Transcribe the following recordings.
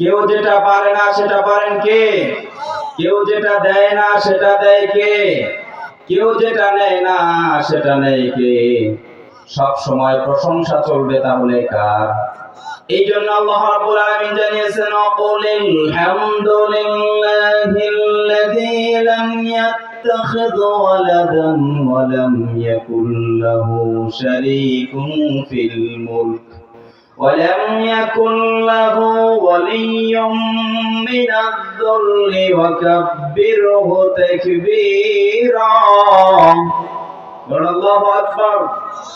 কেউ যেটা পারে না সেটা পারেন কে কেউ যেটা দেয় না সেটা দেয় কে কেউ যেটা নেয় না সেটা নেয় কে সব সময় প্রশংসা চলবে তাহলে কার এই জন্য আল্লাহ রাব্বুল আলামিন জানিয়েছেন অকুলিল হামদুলিল্লাহিল্লাযী লাম يتخذ ولدا ولم يكن له شريك في الملك ولم يكن له ولي من الذل وكبره تكبيرا বলুন আল্লাহু আকবার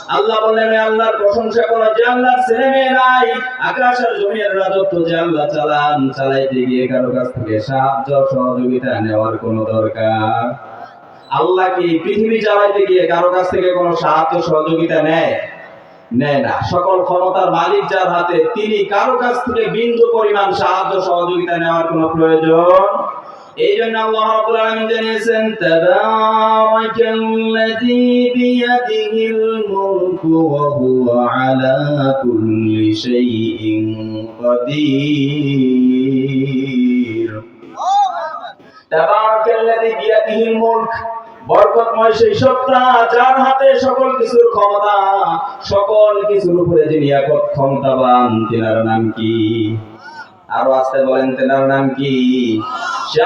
আল্লাহ বললেন "হে আল্লাহর প্রশংসা করো যে আল্লাহর ছেলে মেয়ে নাই আকাশ আর জমির রাজত্ব যে আল্লাহ চালান চালাইতে গিয়ে কারো কাছ থেকে সাহায্য সহযোগিতা নেওয়ার কোনো দরকার আল্লাহ কি পৃথিবী চালাইতে গিয়ে কারো কাছ থেকে কোনো সাহায্য সহযোগিতা নেয় নেয় না। সকল ক্ষমতার মালিক যার হাতে তিনি কারও কাছ থেকে বিন্দু পরিমাণ সাহায্য সহযোগিতা নেওয়ার কোনো প্রয়োজন? এই জন্য আল্লাহ রাব্বুল আলামিন জানিয়েছেন তাবারাকাল্লাযী বিয়াদিহিল মুলকু ওয়া হুয়া আলা কুল্লি শাইইন কাদির তাবারাকাল্লাযী বিয়াদিহিল মুলক। বরকতময় সেই সত্তা, যার হাতে সকল কিছুর ক্ষমতা, সকল কিছুর উপরে যিনি একক ক্ষমতাবান, তেনার নাম কি? আরও আসতে বলেন, তেনার নাম কি?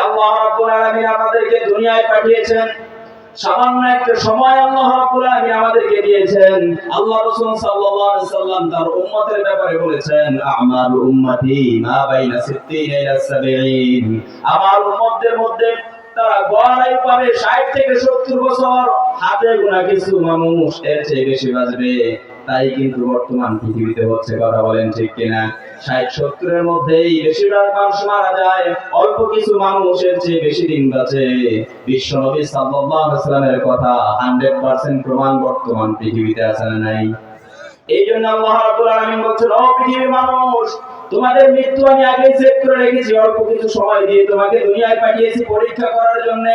আল্লাহ রাব্বুল আলামিন আমাদেরকে দুনিয়ায় পাঠিয়েছেন। সামান্য একটা সময় আল্লাহ রাব্বুল আলামিন আমাদেরকে দিয়েছেন। আল্লাহ রাসূল সাল্লাল্লাহু আলাইহি সাল্লাম তার উম্মতের ব্যাপারে বলেছেন, আমার উম্মতি মা বাইনা 60 ইলা 70 আমার উম্মতদের মধ্যে তারা গড়াই পাবে 60 থেকে 70 বছর। হাতে গোনা কিছু মানুষ এর চেয়ে বেশি বাঁচবে। তাই কিন্তু বর্তমান পৃথিবীতে হচ্ছে কথা বলেন ঠিক কিনা? ষাট, সত্তরের মধ্যেই বেশিরভাগ মানুষ মারা যায়, অল্প কিছু মানুষের চেয়ে বেশি দিন বাঁচে। সাল্লাল্লাহু আলাইহি সাল্লামের কথা হান্ড্রেড পার্সেন্ট প্রমাণ বর্তমান পৃথিবীতে আছে না নাই? এই জন্য আল্লাহ রাব্বুল আলামিন বলছেন, ও পৃথিবীর মানুষ তোমাদের মৃত্যু আমি আগেই সেট করে রেখেছি, অল্প কিছু সময় দিয়ে তোমাকে দুনিয়ায় পাঠিয়েছি পরীক্ষা করার জন্য।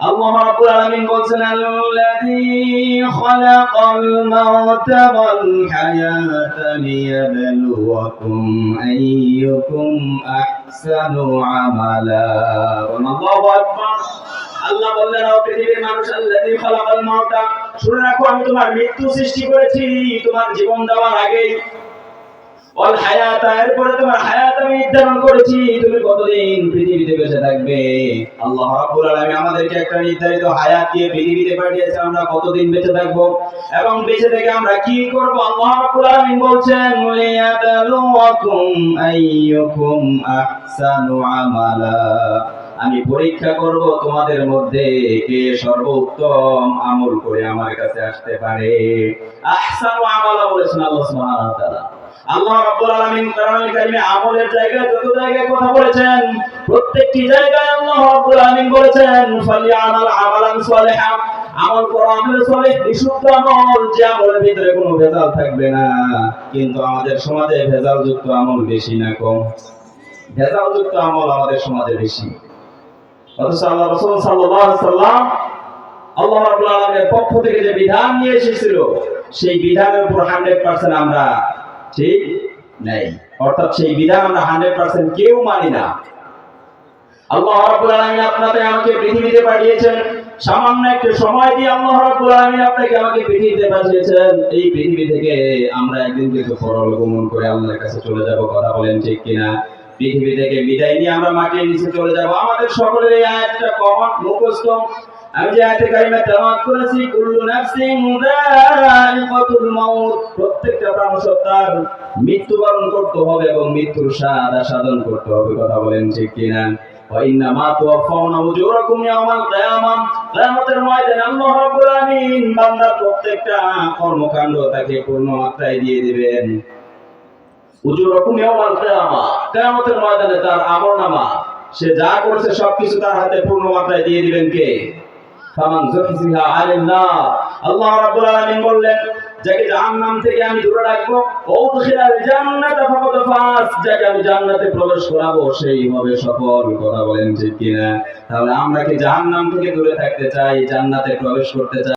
মানুষ শুনে রাখো, আমি তোমার মৃত্যু সৃষ্টি করেছি, তোমার জীবন দেওয়ার আগেই এরপরে তোমার হায়াত আমি নির্ধারণ করেছি। তুমি কতদিন পৃথিবীতে বেঁচে থাকবে? আল্লাহ রাব্বুল আলামিন আমাদেরকে একটা নির্ধারিত হায়াত দিয়ে পৃথিবীতে পাঠিয়েছে। আমরা কতদিন বেঁচে থাকব? এবং বেঁচে থেকে আমরা কি করব? আল্লাহ রাব্বুল আলামিন বলছেন লিয়াবলুয়াকুম আইয়ুকুম আহসানু আমালা। আমি পরীক্ষা করব তোমাদের মধ্যে কে সর্বোত্তম আমল করে আমার কাছে আসতে পারে। আহসানু আমালা বলেছেন আল্লাহ সুবহানাহু ওয়া তাআলা। আল্লাহ রাব্বুল আলামিন কোরআনুল কারীমে আমলের জায়গায় যত জায়গায় কথা বলেছেন, প্রত্যেকটি জায়গায় আল্লাহ রাব্বুল আলামিন বলেছেন আমালান সালিহা আমল করো বিশুদ্ধ আমল, যে আমলের ভিতরে কোনো ভেজাল থাকবে না। কিন্তু আমাদের সমাজে ভেজাল যুক্ত আমল বেশি না কম। ভেজাল যুক্ত আমল আমাদের সমাজে বেশি। অথচ আল্লাহ সাল্লাম আল্লাহ পক্ষ থেকে যে বিধান নিয়ে এসেছিল, সেই বিধানের উপর 100% আমরা ঠিক নেই। অর্থাৎ সেই বিধান আমরা 100% কেউ মানি না। আল্লাহ রাব্বুল আলামিন আপনাকে আমাকে পৃথিবীতে পাঠিয়েছেন। সামান্য একটু সময় দিয়ে আল্লাহ রাব্বুল আলামিন আপনাকে আমাকে পৃথিবীতে পাঠিয়েছেন। এই পৃথিবী থেকে আমরা একদিন করে আল্লাহর কাছে চলে যাব। কথা বলেন ঠিক কিনা? পৃথিবী থেকে বিদায় নিয়ে আমরা মাটির নিচে চলে যাব। আমাদের সকলের এই আয়াতটা কমন মুখস্থ। আমি যে আয়াতে কারিমা তেলাওয়াত করেছি কুল্লু নাফসিন যায়িকাতুল মাউত প্রত্যেকটা প্রাণ সত্তার মৃত্যুবরণ করতে হবে এবং মৃত্যুর স্বাদ আস্বাদন করতে হবে কথা বলেন ঠিক কিনা وإنما توفون أجوركم يوم القيامة কিয়ামতের ময়দানে আল্লাহ রাব্বুল আলামিন বান্দার প্রত্যেকটা কর্মকাণ্ড তাকে পূর্ণ মাত্রায় দিয়ে দিবেন উজুরকুম ইয়াউমাল কিয়ামা কিয়ামতের ময়দানে তার আমলনামা সে যা করেছে সবকিছু তার হাতে পূর্ণ মাত্রায় দিয়ে দিবেন কে ফামান যুহজিহা আনিন নার আল্লাহ রাব্বুল আলামিন বললেন, যাকে জাহান্নাম থেকে আমি দূরে রাখব জান্নাত, ফাকাদ ফাস। যাকে আমি জান্নাতে প্রবেশ করাবো, সেই হবে সফল। কথা বলেন ঠিক কিনা? তাহলে আমরা কি জাহান্নাম থেকে দূরে থাকতে চাই, জান্নাতে প্রবেশ করতে চাই?